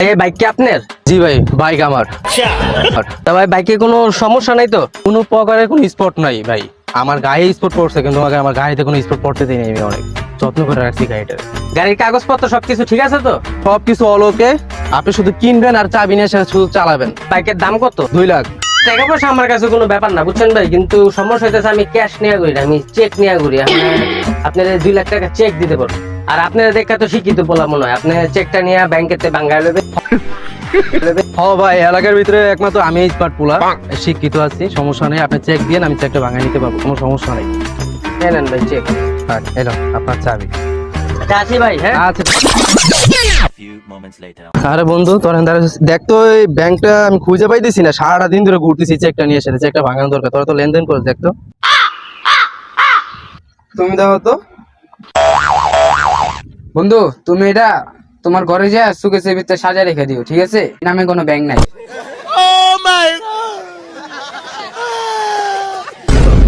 এই বাইক কি আপনার? জি ভাই বাইক আমার। তা ভাই বাইকে কোনো সমস্যা নাই তো? কোনো প্রকারের কোনো স্পট নাই ভাই। আমার গায়ে স্পট পড়ছে কিন্তু আমাকে আমার গাড়িতে কোনো স্পট পড়তে দিই আমি অনেক। যত্ন করে রাখছি গাড়িটা গাড়ির কাগজপত্র সবকিছু ঠিক আছে তো? সব কিছু অলোকে আপনি শুধু কিনবেন আর চাবি নিয়ে শুধু চালাবেন। বাইকের দাম কত? দুই লাখ। টাকা পয়সা আমার কাছে কোনো ব্যাপার না বুঝছেন ভাই? কিন্তু সমস্যা হইতেছে আমি ক্যাশ নিয়ে ঘুরি না, আমি চেক নিয়ে ঘুরি। আপনার দুই লাখ টাকা চেক দিতে পারব। আর আপনারা দেখা তো শিক্ষিত বলা মনে হয়। আপনি চেকটা নিয়ে ব্যাংকেতে বাঙ্গায় নেবে হ ভাই এলাকার ভিতরে একমাত্র আমি পোলা। শিক্ষিত আছি সমস্যা নেই আপনি চেক দিয়ে আমি চেকটা নিতে পারব কোনো সমস্যা নেই। নেন ভাই চেক হ্যাঁ এলো আপনার চাবি। আসি ভাই হ্যাঁ? আচ্ছা. আরে বন্ধু তোর এখানে দেখ তো এই ব্যাংকটা আমি খুঁজে পাইতেছি না সারাটা দিন ধরে ঘুরতেছি চেকটা নিয়ে এসে চেকটা ভাঙানো দরকার তোরা তো লেনদেন করে দেখ তো। তুমি দেখো তো। বন্ধু, তুমি এটা তোমার ঘরে যা সুকেশের ভিতরে সাজা রেখে দিও, ঠিক আছে? নামে কোনো ব্যাংক নাই।